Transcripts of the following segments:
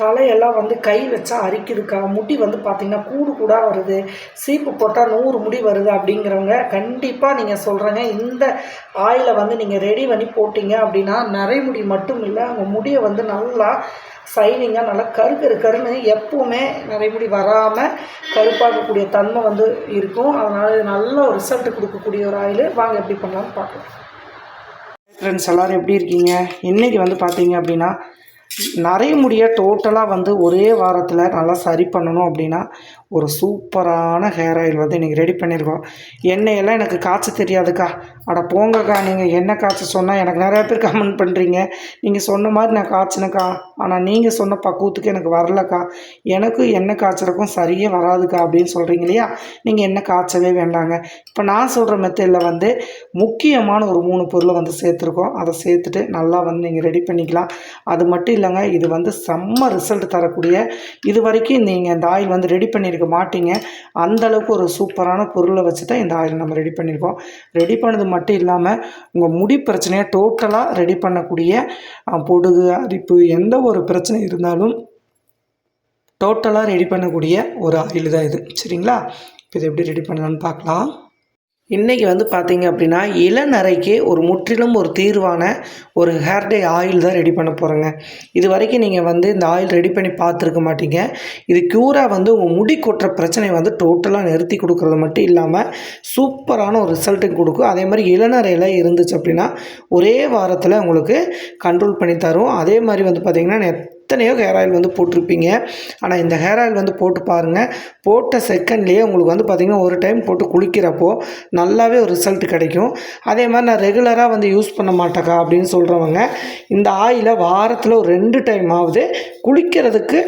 தலையெல்லாம் வந்து கை வச்சா அரிக்குதுக்கா. முடி வந்து பார்த்திங்கன்னா கூடு கூடாக வருது. சீப்பு போட்டால் நூறு முடி வருது அப்படிங்கிறவங்க கண்டிப்பாக நீங்கள் சொல்கிறேங்க இந்த ஆயிலை வந்து நீங்கள் ரெடி பண்ணி போட்டிங்க அப்படின்னா நரைமுடி மட்டும் இல்லை உங்கள் முடியை வந்து நல்லா சைனிங்காக நல்லா கரு கரு கருன்னு எப்பவுமே நரைமுடி வராமல் கருப்பாக்கக்கூடிய தன்மை வந்து இருக்கும். அதனால் இது நல்ல ரிசல்ட் கொடுக்கக்கூடிய ஒரு ஆயில். வாங்க எப்படி பண்ணலாம்னு பார்க்கலாம். ஃப்ரெண்ட்ஸ் எல்லோரும் எப்படி இருக்கீங்க? இன்றைக்கி வந்து பார்த்தீங்க அப்படின்னா நிறைய முடியை டோட்டலாக வந்து ஒரே வாரத்தில் நல்லா சரி பண்ணணும் அப்படின்னா ஒரு சூப்பரான ஹேர் ஆயில் வந்து இன்றைக்கி ரெடி பண்ணியிருக்கோம். எண்ணெயெல்லாம் எனக்கு காய்ச்ச தெரியாதுக்கா. அட போங்கக்கா நீங்கள் என்ன காய்ச்ச சொன்னால் எனக்கு நிறையா பேர் கமெண்ட் பண்ணுறீங்க நீங்கள் சொன்ன மாதிரி நான் காய்ச்சினக்கா ஆனால் நீங்கள் சொன்ன பக்குவத்துக்கு எனக்கு வரலக்கா. எனக்கு என்ன காய்ச்சறக்கும் சரியே வராதுக்கா அப்படின்னு சொல்கிறீங்க இல்லையா? நீங்கள் என்ன காய்ச்சவே வேண்டாங்க. இப்போ நான் சொல்கிற மெத்தடில் வந்து முக்கியமான ஒரு மூணு பொருளை வந்து சேர்த்துருக்கோம். அதை சேர்த்துட்டு நல்லா வந்து நீங்கள் ரெடி பண்ணிக்கலாம். அது மட்டும் இல்லைங்க இது வந்து செம்ம ரிசல்ட் தரக்கூடிய இது வரைக்கும் நீங்கள் இந்த ஆயில் வந்து ரெடி பண்ணியிருக்க மாட்டீங்க. அந்த அளவுக்கு ஒரு சூப்பரான பொருளை வச்சு தான் இந்த ஆயில் நம்ம ரெடி பண்ணியிருக்கோம் ரெடி பண்ணது மட்டும் இல்லாமல் உங்கள் முடி பிரச்சனையை டோட்டலாக ரெடி பண்ணக்கூடிய பொடுகு அரிப்பு எந்த ஒரு பிரச்சனை இருந்தாலும் டோட்டலாக ரெடி பண்ணக்கூடிய ஒரு ஆயில் தான் இது. சரிங்களா? இப்போ இதை எப்படி ரெடி பண்ணலான்னு பார்க்கலாம். இன்றைக்கி வந்து பார்த்தீங்க அப்படின்னா இளநரைக்கு ஒரு முற்றிலும் ஒரு தீர்வான ஒரு ஹேர் டே ஆயில் தான் ரெடி பண்ண போகிறேங்க இது வரைக்கும் நீங்கள் வந்து இந்த ஆயில் ரெடி பண்ணி பார்த்துருக்க மாட்டீங்க. இது க்யூராக வந்து உங்கள் முடி கொட்டுற பிரச்சனையை வந்து டோட்டலாக நிறுத்தி கொடுக்குறது மட்டும் இல்லாமல் சூப்பரான ஒரு ரிசல்ட்டும் கொடுக்கும். அதே மாதிரி இளநரையில் இருந்துச்சு அப்படின்னா ஒரே வாரத்தில் உங்களுக்கு கண்ட்ரோல் பண்ணி தரும் அதே மாதிரி வந்து பார்த்திங்கன்னா எத்தனையோ ஹேர் ஆயில் வந்து போட்டிருப்பீங்க. ஆனால் இந்த ஹேர் ஆயில் வந்து போட்டு பாருங்கள் போட்ட செகண்ட்லேயே உங்களுக்கு வந்து பார்த்திங்கன்னா ஒரு டைம் போட்டு குளிக்கிறப்போ நல்லாவே ஒரு ரிசல்ட் கிடைக்கும். அதே மாதிரி நான் ரெகுலராக வந்து யூஸ் பண்ண மாட்டேக்கா அப்படின்னு சொல்கிறவங்க இந்த ஆயிலை வாரத்தில் ஒரு ரெண்டு டைம் ஆகுது குளிக்கிறதுக்கு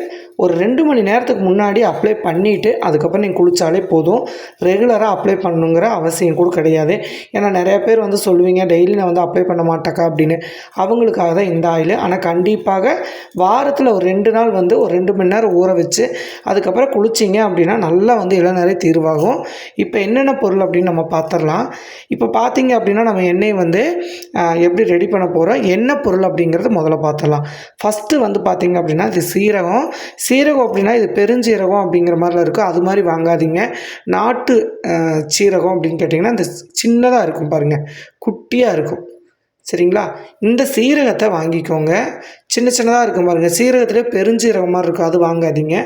ஒரு ரெண்டு மணி நேரத்துக்கு முன்னாடி அப்ளை பண்ணிவிட்டு அதுக்கப்புறம் நீங்கள் குளித்தாலே போதும். ரெகுலராக அப்ளை பண்ணணுங்கிற அவசியம் கூட கிடையாது. ஏன்னா நிறையா பேர் வந்து சொல்லுவீங்க டெய்லி நான் வந்து அப்ளை பண்ண மாட்டேக்கா அப்படின்னு. அவங்களுக்காக தான் இந்த ஆயில் ஆனால் கண்டிப்பாக வாரத்தில் ஒரு ரெண்டு நாள் வந்து ஒரு ரெண்டு மணி நேரம் ஊற வச்சு அதுக்கப்புறம் குளிச்சிங்க அப்படின்னா நல்லா வந்து இளநரை தீர்வாகும். இப்போ என்னென்ன பொருள் அப்படின்னு நம்ம பார்த்துடலாம் இப்போ பார்த்தீங்க அப்படின்னா நம்ம எண்ணெய் வந்து எப்படி ரெடி பண்ண போகிறோம் என்ன பொருள் அப்படிங்கிறது முதல்ல பார்த்துடலாம் ஃபஸ்ட்டு வந்து பார்த்தீங்க அப்படின்னா இது சீரகம். சீரகம் அப்படின்னா இது பெருஞ்சீரகம் அப்படிங்கிற மாதிரிலாம் இருக்கும். அது மாதிரி வாங்காதீங்க. நாட்டு சீரகம் அப்படின்னு கேட்டிங்கன்னா இந்த சின்னதாக இருக்கும் பாருங்கள் குட்டியாக இருக்கும். சரிங்களா? இந்த சீரகத்தை வாங்கிக்கோங்க. சின்ன சின்னதாக இருக்கும் பாருங்கள் சீரகத்திலே பெருஞ்சீரகம் மாதிரி இருக்கும். அது வாங்காதீங்க.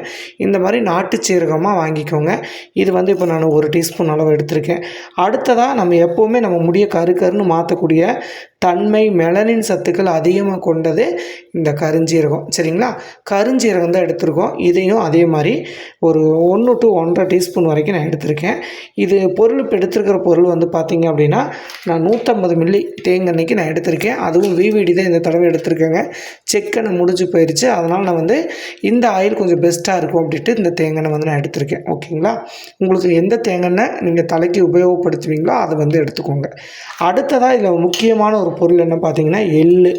இந்த மாதிரி நாட்டு சீரகமாக வாங்கிக்கோங்க. இது வந்து இப்போ நான் ஒரு டீஸ்பூன் அளவு எடுத்திருக்கேன். அடுத்ததாக நம்ம எப்போவுமே நம்ம முடிய கரு கருன்னு மாற்றக்கூடிய தன்மை மெலனின் சத்துக்கள் அதிகமாக கொண்டது இந்த கருஞ்சீரகம். சரிங்களா? கருஞ்சீரகம் தான் எடுத்திருக்கோம். இதையும் அதே மாதிரி ஒரு ஒன்று டு ஒன்றரை டீஸ்பூன் வரைக்கும் நான் எடுத்திருக்கேன். இது பொருள் இப்போ எடுத்திருக்கிற பொருள் வந்து பார்த்திங்க அப்படின்னா நான் நூற்றம்பது மில்லி தேங்கன்னைக்கு நான் எடுத்திருக்கேன். அதுவும் விவிடி தான் இந்த தடவை எடுத்திருக்கேங்க. செக்கனை முடிஞ்சு போயிடுச்சு அதனால் நான் வந்து இந்த ஆயில் கொஞ்சம் பெஸ்ட்டாக இருக்கும் அப்படின்ட்டு இந்த தேங்காய் வந்து நான் எடுத்திருக்கேன். ஓகேங்களா? உங்களுக்கு எந்த தேங்காய் நீங்கள் தலைக்கு உபயோகப்படுத்துவீங்களோ அதை வந்து எடுத்துக்கோங்க. அடுத்ததாக இதில் முக்கியமான ஒரு பொருள் என்ன பார்த்தீங்கன்னா எள்ளு.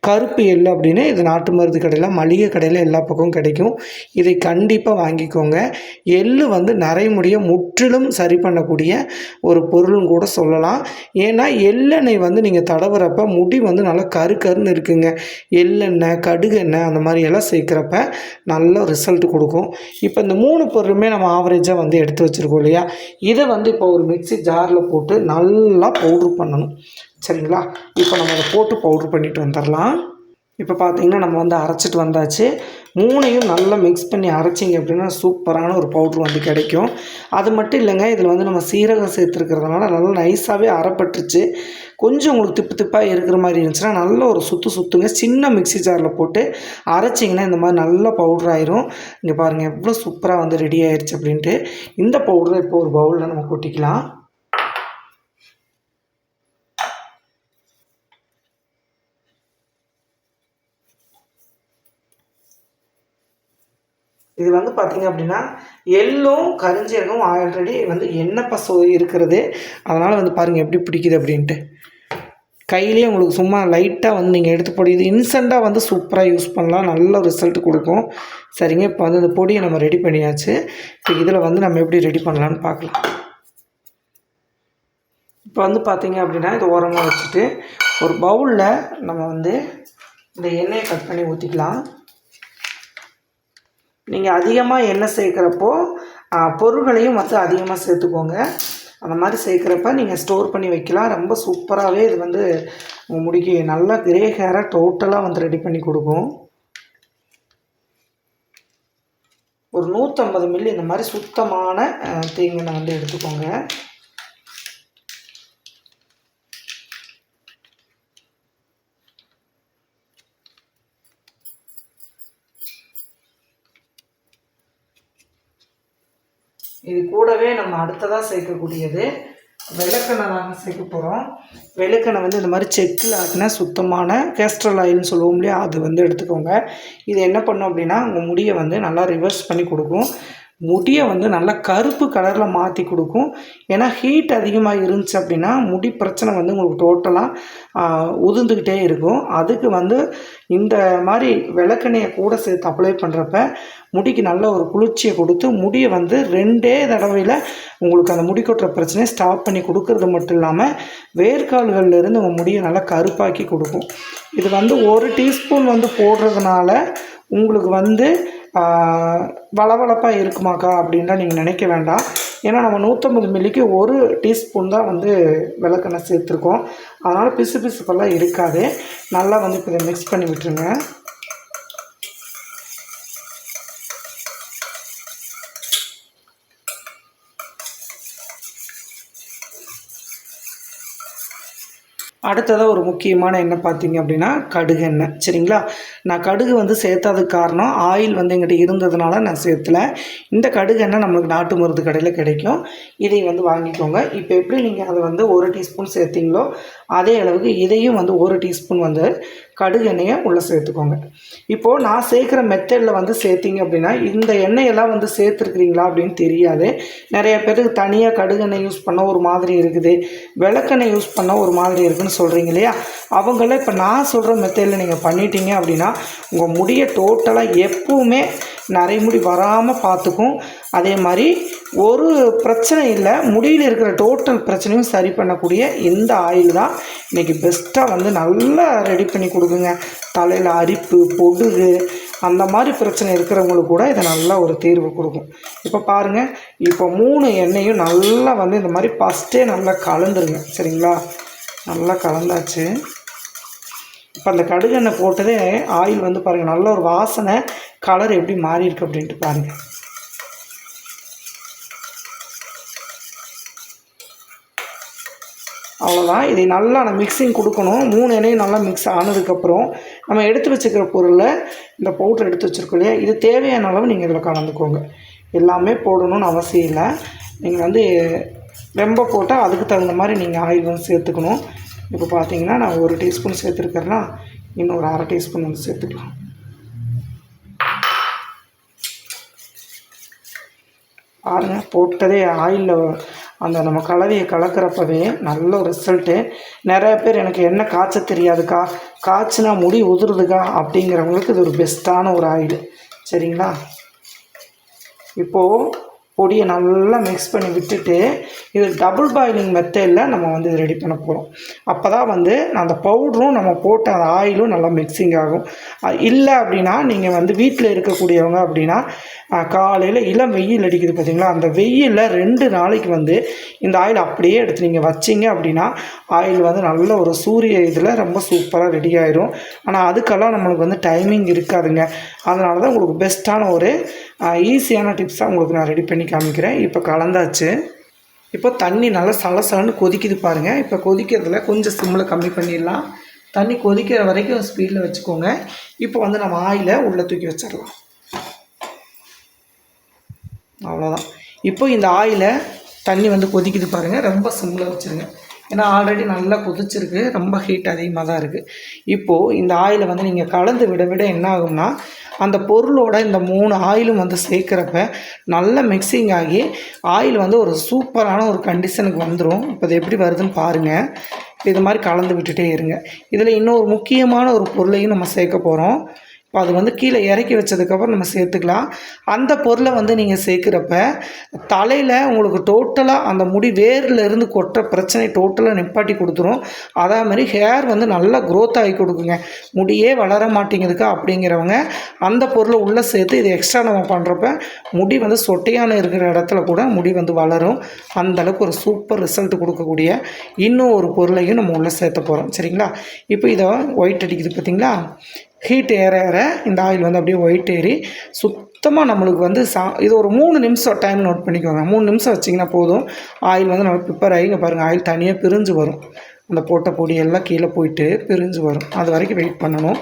கருப்பு எள் அப்படின்னு இது நாட்டு மருந்து கடையில் மளிகை கடையில் எல்லா பக்கமும் கிடைக்கும். இதை கண்டிப்பாக வாங்கிக்கோங்க. எள் வந்து நரைமுடிய முற்றிலும் சரி பண்ணக்கூடிய ஒரு பொருள்னு கூட சொல்லலாம். ஏன்னா எள்ளெண்ணெய் வந்து நீங்கள் தடவுறப்ப முடி வந்து நல்லா கரு கருன்னு இருக்குங்க. எள்ளெண்ணெய் கடுகெண்ணெய் அந்த மாதிரி எல்லாம் சேர்க்குறப்ப நல்ல ரிசல்ட் கொடுக்கும். இப்போ இந்த மூணு பொருளுமே நம்ம ஆவரேஜாக வந்து எடுத்து வச்சுருக்கோம் இல்லையா? இதை வந்து இப்போ ஒரு மிக்ஸி ஜாரில் போட்டு நல்லா பவுட்ரு பண்ணணும். சரிங்களா? இப்போ நம்ம அதை போட்டு பவுட்ரு பண்ணிட்டு வந்துடலாம். இப்போ பார்த்தீங்கன்னா நம்ம வந்து அரைச்சிட்டு வந்தாச்சு. மூணையும் நல்லா மிக்ஸ் பண்ணி அரைச்சிங்க அப்படின்னா சூப்பரான ஒரு பவுட்ரு வந்து கிடைக்கும். அது மட்டும் இல்லைங்க இதில் வந்து நம்ம சீரகம் சேர்த்துருக்கிறதுனால நல்லா நைஸாகவே அரைப்பட்டுருச்சு. கொஞ்சம் உங்களுக்கு திப்பு திப்பாக இருக்கிற மாதிரி இருந்துச்சுன்னா நல்ல ஒரு சுற்று சுற்றுங்க சின்ன மிக்ஸி ஜாரில் போட்டு அரைச்சிங்கன்னா இந்த மாதிரி நல்ல பவுட்ரு ஆயிரும். இங்கே பாருங்கள் எவ்வளோ சூப்பராக வந்து ரெடி ஆயிடுச்சு அப்படின்ட்டு. இந்த பவுடரை இப்போ ஒரு பவுலில் நம்ம கொட்டிக்கலாம். இது வந்து பார்த்திங்க அப்படின்னா எள்ளும் கரிஞ்சீரகம் ஆல்ரெடி வந்து எண்ணெய் பசு இருக்கிறது. அதனால் வந்து பாருங்கள் எப்படி பிடிக்குது அப்படின்ட்டு. கையிலேயே உங்களுக்கு சும்மா லைட்டாக வந்து நீங்கள் எடுத்து பொடி இது இன்ஸ்டண்ட்டாக வந்து சூப்பராக யூஸ் பண்ணலாம். நல்ல ரிசல்ட் கொடுக்கும். சரிங்க இப்போ வந்து இந்த பொடியை நம்ம ரெடி பண்ணியாச்சு. இப்போ இதில் வந்து நம்ம எப்படி ரெடி பண்ணலான்னு பார்க்கலாம் இப்போ வந்து பார்த்தீங்க அப்படின்னா இது ஓரமாக வச்சுட்டு ஒரு பவுலில் நம்ம வந்து இந்த எண்ணெயை கட் பண்ணி ஊற்றிக்கலாம் நீங்கள் அதிகமாக எண்ணெய் சேர்க்குறப்போ பொருள்களையும் வந்து அதிகமாக சேர்த்துக்கோங்க. அந்த மாதிரி சேர்க்குறப்ப நீங்கள் ஸ்டோர் பண்ணி வைக்கலாம். ரொம்ப சூப்பராகவே இது வந்து உங்கள் முடிக்கு நல்லா கிரே ஹேரை டோட்டலாக வந்து ரெடி பண்ணி கொடுக்கும். ஒரு நூற்றம்பது மில்லி இந்த மாதிரி சுத்தமான தேங்காய் வந்து எடுத்துக்கோங்க. இது கூடவே நம்ம அடுத்ததாக சேர்க்கக்கூடியது விளக்கெண்ணெய் தாங்க சேர்க்க போகிறோம் விளக்கெண்ணெய் வந்து இந்த மாதிரி செக்கில் ஆட்டின சுத்தமான கேஸ்ட்ரல் ஆயில்னு சொல்லுவோம் இல்லையா? அது வந்து எடுத்துக்கோங்க. இது என்ன பண்ணும் அப்படின்னா உங்கள் முடியை வந்து நல்லா ரிவர்ஸ் பண்ணி கொடுக்கும். முடியை வந்து நல்லா கருப்பு கலரில் மாற்றி கொடுக்கும். ஏன்னா ஹீட் அதிகமாக இருந்துச்சு அப்படின்னா முடி பிரச்சனை வந்து உங்களுக்கு டோட்டலாக உதிர்ந்துக்கிட்டே இருக்கும். அதுக்கு வந்து இந்த மாதிரி விளக்கெண்ணையை கூட சேர்த்து அப்ளை பண்ணுறப்ப முடிக்கு நல்ல ஒரு குளிர்ச்சியை கொடுத்து முடியை வந்து ரெண்டே தடவையில் உங்களுக்கு அந்த முடி கொட்டுற பிரச்சனையை ஸ்டாப் பண்ணி கொடுக்கறது மட்டும் இல்லாமல் வேர்க்கால்கள்ல இருந்து உங்கள் முடியை நல்லா கருப்பாக்கி கொடுக்கும். இது வந்து ஒரு டீஸ்பூன் வந்து போடுறதுனால உங்களுக்கு வந்து வளவளப்பாக இருக்குமாக்கா அப்படின்லாம் நீங்கள் நினைக்க வேண்டாம். ஏன்னா நம்ம நூற்றம்பது மில்லிக்கு ஒரு டீஸ்பூன் தான் வந்து விளக்கெண்ணெய் சேர்த்துருக்கோம். அதனால் பிசு பிசுப்பெல்லாம் இருக்காது. நல்லா வந்து இப்போ இதை மிக்ஸ் பண்ணி விட்டுருங்க. அடுத்ததாக ஒரு முக்கியமான எண்ணெய் பார்த்தீங்க அப்படின்னா கடுகு எண்ணெய் சரிங்களா? நான் கடுகு வந்து சேர்த்தாததுக்கு காரணம் ஆயில் வந்து எங்கிட்ட இருந்ததுனால நான் சேர்த்துல. இந்த கடுகு எண்ணெய் நம்மளுக்கு நாட்டு மருந்து கடையில் கிடைக்கும். இதை வந்து வாங்கிக்கோங்க. இப்போ எப்படி நீங்கள் அதை வந்து ஒரு டீஸ்பூன் சேர்த்தீங்களோ அதே அளவுக்கு இதையும் வந்து ஒரு டீஸ்பூன் வந்து கடுகு எண்ணெயை உள்ளே சேர்த்துக்கோங்க. இப்போது நான் சேர்க்குற மெத்தடில் வந்து சேர்த்திங்க அப்படின்னா இந்த எண்ணெயெல்லாம் வந்து சேர்த்துருக்குறீங்களா அப்படின்னு தெரியாது. நிறைய பேருக்கு தனியாக கடுகு எண்ணெய் யூஸ் பண்ண ஒரு மாதிரி இருக்குது. விளக்கெண்ணெய் யூஸ் பண்ண ஒரு மாதிரி இருக்குதுன்னு சொல்கிறீங்க இல்லையா? அவங்கள இப்போ நான் சொல்கிற மெத்தடில் நீங்கள் பண்ணிட்டீங்க அப்படின்னா உங்கள் முடியை டோட்டலாக எப்பவுமே நிறைய முடி வராமல் பார்த்துக்கும். அதே மாதிரி ஒரு பிரச்சனை இல்லை முடியில் இருக்கிற டோட்டல் பிரச்சனையும் சரி பண்ணக்கூடிய இந்த ஆயில் தான் இன்றைக்கி பெஸ்ட்டாக வந்து நல்லா ரெடி பண்ணி கொடுக்குங்க. தலையில் அரிப்பு பொடுகு அந்த மாதிரி பிரச்சனை இருக்கிறவங்களுக்கு கூட இதை நல்லா ஒரு தீர்வு கொடுக்கும். இப்போ பாருங்கள் இப்போ மூணு எண்ணெயும் நல்லா வந்து இந்த மாதிரி ஃபஸ்ட்டே நல்லா கலந்துருங்க. சரிங்களா? நல்லா கலந்தாச்சு. இப்போ அந்த கடுகெண்ணெய் போட்டதே ஆயில் வந்து பாருங்கள் நல்ல ஒரு வாசனை கலர் எப்படி மாறி இருக்கு அப்படின்ட்டு பாருங்கள் அவ்வளோதான் இதை நல்லா நம்ம மிக்சிங் கொடுக்கணும். மூணு எண்ணெயும் நல்லா மிக்ஸ் ஆனதுக்கப்புறம் நம்ம எடுத்து வச்சுக்கிற பொருளில் இந்த பவுட்ரு எடுத்து வச்சுருக்கோம் இல்லையா? இது தேவையான அளவு நீங்கள் இதில் கலந்துக்கோங்க. எல்லாமே போடணும்னு அவசியம் இல்லை. நீங்கள் வந்து ரொம்ப போட்டால் அதுக்கு தகுந்த மாதிரி நீங்கள் ஆயில் வந்து சேர்த்துக்கணும். இப்போ பார்த்தீங்கன்னா நான் ஒரு டீஸ்பூன் சேர்த்துருக்கேன்னா இன்னும் ஒரு அரை டீஸ்பூன் வந்து சேர்த்துக்கலாம். பாருங்கள் போட்டதே ஆயிலில் அந்த நம்ம கலவையை கலக்கிறப்பவே நல்ல ஒரு ரிசல்ட்டு நிறைய பேர் எனக்கு என்ன காய்ச்ச தெரியாதுக்கா? காய்ச்சினா முடி உதிருதுக்கா? அப்படிங்கிறவங்களுக்கு இது ஒரு பெஸ்ட்டான ஒரு ஆயில் சரிங்களா? இப்போது பொடியை நல்லா மிக்ஸ் பண்ணி விட்டுட்டு இது டபுள் பாயிலிங் மெத்தடில் நம்ம வந்து ரெடி பண்ண போகிறோம் அப்போ தான் வந்து அந்த பவுடரும் நம்ம போட்ட அந்த ஆயிலும் நல்லா மிக்சிங் ஆகும். இல்லை அப்படின்னா நீங்கள் வந்து வீட்டில் இருக்கக்கூடியவங்க அப்படின்னா காலையில் இளம் வெயில் அடிக்குது பார்த்தீங்களா அந்த வெயிலில் ரெண்டு நாளைக்கு வந்து இந்த ஆயில் அப்படியே எடுத்து நீங்கள் வச்சிங்க அப்படின்னா ஆயில் வந்து நல்ல ஒரு சூரிய இதில் ரொம்ப சூப்பராக ரெடி ஆயிரும். ஆனால் அதுக்கெல்லாம் நம்மளுக்கு வந்து டைமிங் இருக்காதுங்க. அதனால தான் உங்களுக்கு பெஸ்ட்டான ஒரு ஈஸியான டிப்ஸாக உங்களுக்கு நான் ரெடி பண்ணி காமிக்கிறேன். இப்போ கலந்தாச்சு. இப்போ தண்ணி நல்லா சலசலன்னு கொதிக்குது பாருங்கள் இப்போ கொதிக்கிறதுல கொஞ்சம் சிம்மில் கம்மி பண்ணிடலாம். தண்ணி கொதிக்கிற வரைக்கும் ஸ்பீடில் வச்சுக்கோங்க. இப்போ வந்து நம்ம ஆயிலை உள்ளே தூக்கி வச்சிடலாம். அவ்வளோதான் இப்போ இந்த ஆயிலை தண்ணி வந்து கொதிக்குது பாருங்கள் ரொம்ப சிம்மில் வச்சுருங்க. ஏன்னா ஆல்ரெடி நல்லா கொதிச்சிருக்கு. ரொம்ப ஹீட் அதிகமாக தான் இருக்குது இப்போது இந்த ஆயிலை வந்து நீங்கள் கலந்து விட விட என்ன ஆகும்னா அந்த பொருளோட இந்த மூணு ஆயிலும் வந்து சேர்க்குறப்ப நல்ல மிக்சிங் ஆகி ஆயில் வந்து ஒரு சூப்பரான ஒரு கண்டிஷனுக்கு வந்துடும் இப்போ இது எப்படி வருதுன்னு பாருங்கள் இது மாதிரி கலந்து விட்டுட்டே இருங்க. இதில் இன்னொரு முக்கியமான ஒரு பொருளையும் நம்ம சேர்க்க போகிறோம் இப்போ அது வந்து கீழே இறக்கி வச்சதுக்கப்புறம் நம்ம சேர்த்துக்கலாம். அந்த பொருளை வந்து நீங்கள் சேர்க்குறப்ப தலையில் உங்களுக்கு டோட்டலாக அந்த முடி வேரில் இருந்து கொட்டுற பிரச்சனை டோட்டலாக நிப்பாட்டி கொடுத்துரும். அதே மாதிரி ஹேர் வந்து நல்லா க்ரோத் ஆகி கொடுக்குங்க. முடியே வளர மாட்டேங்குதுக்கா அப்படிங்கிறவங்க அந்த பொருளை உள்ளே சேர்த்து இது எக்ஸ்ட்ரா நம்ம பண்ணுறப்ப முடி வந்து சொட்டையான இருக்கிற இடத்துல கூட முடி வந்து வளரும். அந்த அளவுக்கு ஒரு சூப்பர் ரிசல்ட் கொடுக்கக்கூடிய இன்னும் ஒரு பொருளையும் நம்ம உள்ளே சேர்த்த போகிறோம் சரிங்களா? இப்போ இதை ஒயிட் அடிக்குது பார்த்தீங்களா? ஹீட் ஏற ஏற இந்த ஆயில் வந்து அப்படியே ஒயிட் ஏறி சுத்தமாக நம்மளுக்கு வந்து சா இது ஒரு மூணு நிமிஷம் டைம் நோட் பண்ணிக்கோங்க. மூணு நிமிஷம் வச்சிங்கன்னா போதும். ஆயில் வந்து நம்ம ப்ரிப்பேர் ஆகி இங்கே பாருங்கள் ஆயில் தனியாக பிரிஞ்சு வரும். அந்த போட்ட பொடி எல்லாம் கீழே போயிட்டு பிரிஞ்சு வரும். அது வரைக்கும் வெயிட் பண்ணணும்.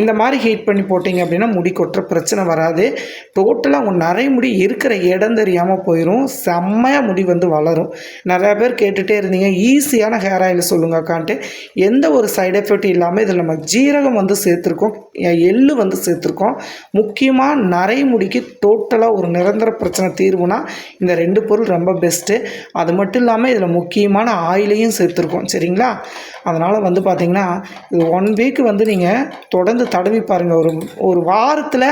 இந்த மாதிரி ஹீட் பண்ணி போட்டிங்க அப்படின்னா முடி கொட்டுற பிரச்சனை வராது. டோட்டலாக உங்கள் நிறைய முடி இருக்கிற இடம் தெரியாமல் போயிடும் செம்மையாக முடி வந்து வளரும். நிறையா பேர் கேட்டுகிட்டே இருந்தீங்க. ஈஸியான ஹேர் ஆயில் சொல்லுங்கக்கான்ட்டு எந்த ஒரு சைடு எஃபெக்ட் இல்லாமல் இதில் நம்ம ஜீரகம் வந்து சேர்த்துருக்கோம். எள்ளு வந்து சேர்த்துருக்கோம். முக்கியமாக நிறைய முடிக்கு டோட்டலாக ஒரு நிரந்தர பிரச்சனை தீர்வுனா இந்த ரெண்டு பொருள் ரொம்ப பெஸ்ட்டு அது மட்டும் இல்லாமல் இதில் முக்கியமான ஆயிலையும் சேர்த்துருக்கோம். சரிங்களா? அதனால் வந்து பார்த்திங்கன்னா இது ஒன் வீக் வந்து நீங்கள் தொடர்ந்து தடவி பாருங்கள் ஒரு ஒரு வாரத்தில்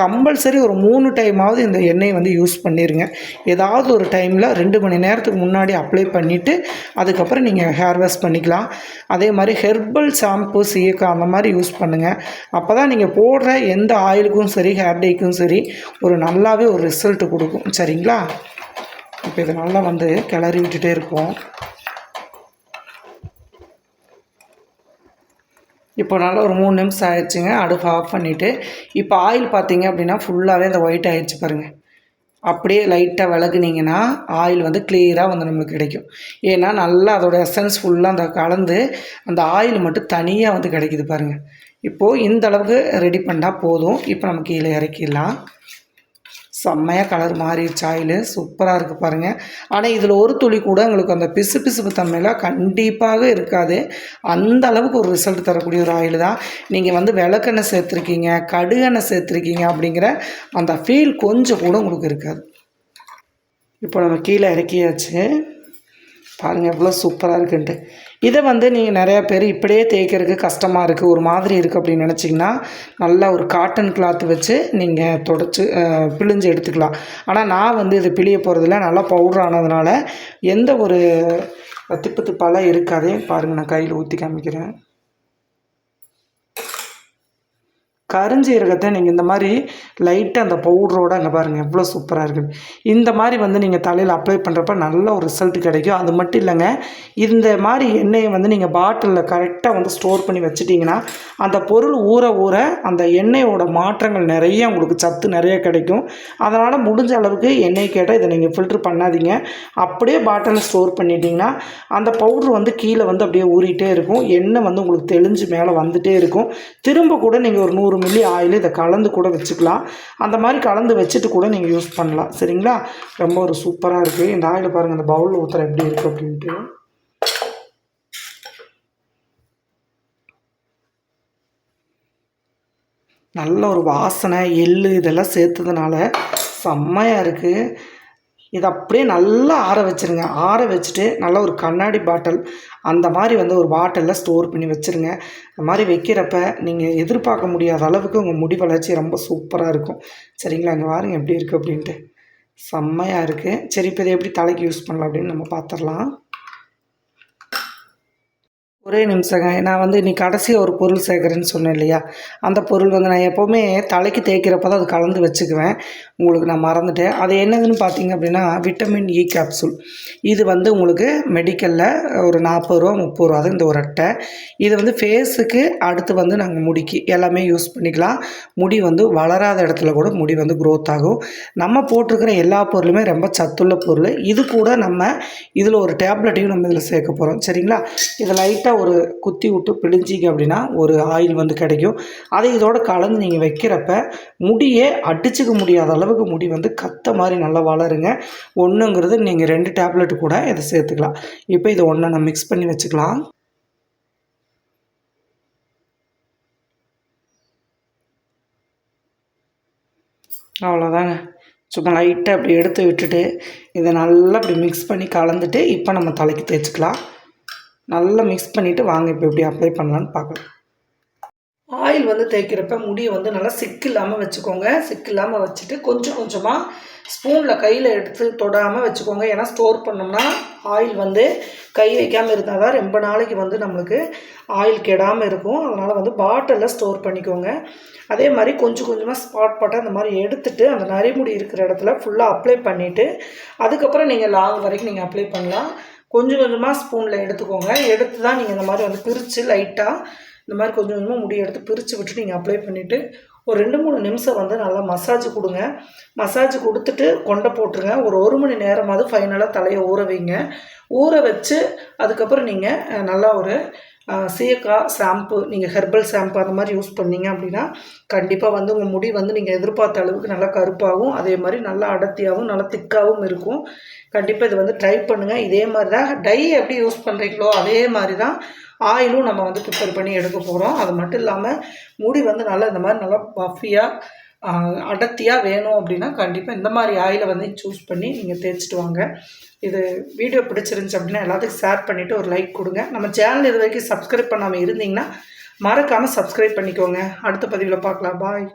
கம்பல்சரி ஒரு மூணு டைமாவது இந்த எண்ணெயை வந்து யூஸ் பண்ணிடுங்க ஏதாவது ஒரு டைமில் ரெண்டு மணி நேரத்துக்கு முன்னாடி அப்ளை பண்ணிவிட்டு அதுக்கப்புறம் நீங்கள் ஹேர் வாஷ் பண்ணிக்கலாம். அதே மாதிரி ஹெர்பல் ஷாம்பு சீயக்கா அந்த மாதிரி யூஸ் பண்ணுங்கள் அப்போ தான் நீங்கள் போடுற எந்த ஆயிலுக்கும் சரி ஹேர் டேக்கும் சரி ஒரு நல்லாவே ஒரு ரிசல்ட் கொடுக்கும். சரிங்களா? இப்போ இதை நல்லா வந்து கிளறி விட்டுட்டே இருப்போம். இப்போ நல்லா ஒரு மூணு நிமிஷம் ஆயிடுச்சுங்க. அடுப்பு ஆஃப் பண்ணிவிட்டு இப்போ ஆயில் பார்த்தீங்க அப்படின்னா ஃபுல்லாகவே அந்த ஒயிட் ஆயிடுச்சு பாருங்கள் அப்படியே லைட்டாக விலகுனீங்கன்னா ஆயில் வந்து கிளியராக வந்து நமக்கு கிடைக்கும். ஏன்னா நல்லா அதோட எசன்ஸ் ஃபுல்லாக அந்த கலந்து அந்த ஆயில் மட்டும் தனியாக வந்து கிடைக்குது பாருங்கள் இப்போது இந்த அளவுக்கு ரெடி பண்ணால் போதும். இப்போ நம்ம கீழே இறக்கிடலாம். செம்மையாக கலர் மாறிடுச்சு ஆயில் சூப்பராக இருக்குது பாருங்கள் ஆனால் இதில் ஒரு துளி கூட உங்களுக்கு அந்த பிசு பிசுப்பு தன்மையெல்லாம் கண்டிப்பாக இருக்காது. அந்த அளவுக்கு ஒரு ரிசல்ட் தரக்கூடிய ஒரு ஆயில் தான். நீங்கள் வந்து விளக்கெண்ணெய் சேர்த்துருக்கீங்க கடுகெண்ணெய் சேர்த்துருக்கீங்க அப்படிங்கிற அந்த ஃபீல் கொஞ்சம் கூட உங்களுக்கு இருக்காது. இப்போ நம்ம கீழே இறக்கியாச்சு. பாருங்கள் எவ்வளோ சூப்பராக இருக்குன்ட்டு. இதை வந்து நீங்கள் நிறையா பேர் இப்படியே தேய்க்கிறதுக்கு கஷ்டமாக இருக்குது ஒரு மாதிரி இருக்குது அப்படின்னு நினச்சிங்கன்னா நல்லா ஒரு காட்டன் கிளாத் வச்சு நீங்கள் தொடச்சி பிழிஞ்சு எடுத்துக்கலாம். ஆனால் நான் வந்து இது பிழிய போகிறதில்ல நல்லா பவுடர் ஆனதுனால எந்த ஒரு திப்பு திப்பாலாம் இருக்காதே. பாருங்கள் நான் கையில் ஊற்றி காமிக்கிறேன். கருஞ்சீரகத்தை நீங்கள் இந்த மாதிரி லைட்டாக அந்த பவுடரோட அங்கே பாருங்கள் எவ்வளோ சூப்பராக இருக்குது இந்த மாதிரி வந்து நீங்கள் தலையில் அப்ளை பண்ணுறப்ப நல்ல ஒரு ரிசல்ட் கிடைக்கும். அது மட்டும் இல்லைங்க இந்த மாதிரி எண்ணெயை வந்து நீங்கள் பாட்டிலில் கரெக்டாக வந்து ஸ்டோர் பண்ணி வச்சுட்டிங்கன்னா அந்த பொருள் ஊற ஊற அந்த எண்ணெயோட மாற்றங்கள் நிறைய உங்களுக்கு சத்து நிறைய கிடைக்கும். அதனால் முடிஞ்ச அளவுக்கு எண்ணெய் கேட்டால் இதை நீங்கள் ஃபில்ட்ரு பண்ணாதீங்க. அப்படியே பாட்டிலில் ஸ்டோர் பண்ணிட்டீங்கன்னா அந்த பவுட்ரு வந்து கீழே வந்து அப்படியே ஊறிட்டே இருக்கும். எண்ணெய் வந்து உங்களுக்கு தெளிஞ்சு மேலே வந்துகிட்டே இருக்கும். திரும்ப கூட நீங்கள் ஒரு நூறு மில்லி ஆயில் இதை கலந்து கூட வச்சுக்கலாம். அந்த மாதிரி கலந்து வச்சுட்டு கூட நீங்கள் யூஸ் பண்ணலாம். சரிங்களா? ரொம்ப ஒரு சூப்பராக இருக்குது இந்த ஆயில் பாருங்கள் இந்த பவுலில் ஊற்றுற எப்படி இருக்குது அப்படின்ட்டு. நல்ல ஒரு வாசனை எள்ளு இதெல்லாம் சேர்த்ததுனால செம்மையாக இருக்குது இதை அப்படியே நல்லா ஆற வச்சிருங்க. ஆற வச்சுட்டு நல்லா ஒரு கண்ணாடி பாட்டில் அந்த மாதிரி வந்து ஒரு பாட்டிலில் ஸ்டோர் பண்ணி வச்சுருங்க. அந்த மாதிரி வைக்கிறப்ப நீங்கள் எதிர்பார்க்க முடியாத அளவுக்கு உங்கள் முடி வளர்ச்சி ரொம்ப சூப்பராக இருக்கும். சரிங்களா? இங்கே பாருங்க எப்படி இருக்குது அப்படின்ட்டு. செம்மையாக இருக்குது சரி இப்போ இதை எப்படி தலைக்கு யூஸ் பண்ணலாம் அப்படின்னு நம்ம பார்த்துடலாம் ஒரே நிமிஷங்க. நான் வந்து இன்றைக்கி கடைசியாக ஒரு பொருள் சேர்க்குறேன்னு சொன்னேன் இல்லையா? அந்த பொருள் வந்து நான் எப்போவுமே தலைக்கு தேய்க்கிறப்ப தான் அது கலந்து வச்சுக்குவேன். உங்களுக்கு நான் மறந்துட்டேன். அது என்னதுன்னு பார்த்தீங்க அப்படின்னா விட்டமின் இ கேப்சூல் இது வந்து உங்களுக்கு மெடிக்கலில் ஒரு நாற்பது ரூபா முப்பது ரூபா தான் இந்த ஒரு அட்டை. இது வந்து ஃபேஸுக்கு அடுத்து வந்து நாங்கள் முடிக்கு. எல்லாமே யூஸ் பண்ணிக்கலாம். முடி வந்து வளராத இடத்துல கூட முடி வந்து க்ரோத் ஆகும். நம்ம போட்டிருக்கிற எல்லா பொருளுமே ரொம்ப சத்துள்ள பொருள். இது கூட நம்ம இதில் ஒரு டேப்லெட்டையும் நம்ம இதில் சேர்க்க போகிறோம் சரிங்களா? இது லைட்டாக ஒரு குத்தி விட்டு பிழிஞ்சிங்க அப்படின்னா ஒரு ஆயில் வந்து கிடைக்கும். அதை இதோட கலந்து நீங்கள் வைக்கிறப்ப முடியே அடிச்சுக்க முடியாத அளவுக்கு முடி வந்து கத்த மாதிரி நல்லா வளருங்க. ஒன்றுங்கிறது நீங்கள் ரெண்டு டேப்லெட் கூட இதை சேர்த்துக்கலாம். இப்போ இதை ஒன்றை நான் மிக்ஸ் பண்ணி வச்சுக்கலாம். அவ்வளோதாங்க சும்மா லைட்டாக அப்படி எடுத்து விட்டுட்டு இதை நல்லா அப்படி மிக்ஸ் பண்ணி கலந்துட்டு இப்போ நம்ம தலைக்கு தேய்ச்சிக்கலாம். நல்லா மிக்ஸ் பண்ணிவிட்டு வாங்க இப்போ எப்படி அப்ளை பண்ணலான்னு பார்க்கலாம். ஆயில் வந்து தேய்க்கிறப்ப முடியை வந்து நல்லா சிக்கு இல்லாமல் வச்சுக்கோங்க. சிக்கு இல்லாமல் வச்சுட்டு கொஞ்சம் கொஞ்சமாக ஸ்பூனில் கையில் எடுத்து தொடாமல் வச்சுக்கோங்க. ஏன்னா ஸ்டோர் பண்ணோம்னா ஆயில் வந்து கை வைக்காமல் இருந்தால் தான் ரொம்ப நாளைக்கு வந்து நம்மளுக்கு ஆயில் கெடாமல் இருக்கும். அதனால் வந்து பாட்டிலில் ஸ்டோர் பண்ணிக்கோங்க. அதே மாதிரி கொஞ்சம் கொஞ்சமாக ஸ்பாட் பாட்டாக அந்த மாதிரி எடுத்துட்டு அந்த நரிமுடி இருக்கிற இடத்துல ஃபுல்லாக அப்ளை பண்ணிவிட்டு அதுக்கப்புறம் நீங்கள் லாங் வரைக்கும் நீங்கள் அப்ளை பண்ணலாம். கொஞ்சம் கொஞ்சமாக ஸ்பூனில் எடுத்துக்கோங்க. எடுத்து தான் நீங்கள் இந்த மாதிரி வந்து பிரித்து லைட்டாக இந்த மாதிரி கொஞ்சம் கொஞ்சமாக முடி எடுத்து பிரித்து விட்டு நீங்கள் அப்ளை பண்ணிவிட்டு ஒரு ரெண்டு மூணு நிமிஷம் வந்து நல்லா மசாஜ் கொடுங்க. மசாஜ் கொடுத்துட்டு கொண்டை போட்டுருங்க. ஒரு ஒரு மணி நேரமாவது ஃபைனலாக தலையை ஊற வைங்க. ஊற வச்சு அதுக்கப்புறம் நீங்கள் நல்லா ஒரு சீயக்காய் ஷாம்பு நீங்கள் ஹெர்பல் ஷாம்பு அந்த மாதிரி யூஸ் பண்ணீங்க அப்படின்னா கண்டிப்பாக வந்து உங்கள் முடி வந்து நீங்கள் எதிர்பார்த்த அளவுக்கு நல்லா கருப்பாகவும் அதே மாதிரி நல்லா அடர்த்தியாகவும் நல்லா திக்காகவும் இருக்கும். கண்டிப்பாக இது வந்து ட்ரை பண்ணுங்கள் இதே மாதிரி தான் டை எப்படி யூஸ் பண்ணுறீங்களோ அதே மாதிரி தான் ஆயிலும் நம்ம வந்து ப்ரிப்பேர் பண்ணி எடுக்க போகிறோம் அது மட்டும் இல்லாமல் முடி வந்து நல்லா இந்த மாதிரி நல்லா பஃபியாக அடர்த்தியாக வேணும் அப்படின்னா கண்டிப்பாக இந்த மாதிரி ஆயிலை வந்து சூஸ் பண்ணி நீங்கள் தேய்ச்சிட்டு வாங்க. இது வீடியோ பிடிச்சிருந்துச்சு அப்படின்னா எல்லாத்துக்கும் ஷேர் பண்ணிவிட்டு ஒரு லைக் கொடுங்க. நம்ம சேனல் இது வரைக்கும் சப்ஸ்கிரைப் பண்ணாமல் இருந்தீங்கன்னா மறக்காமல் சப்ஸ்கிரைப் பண்ணிக்கோங்க. அடுத்த பதிவில் பார்க்கலாம். பாய்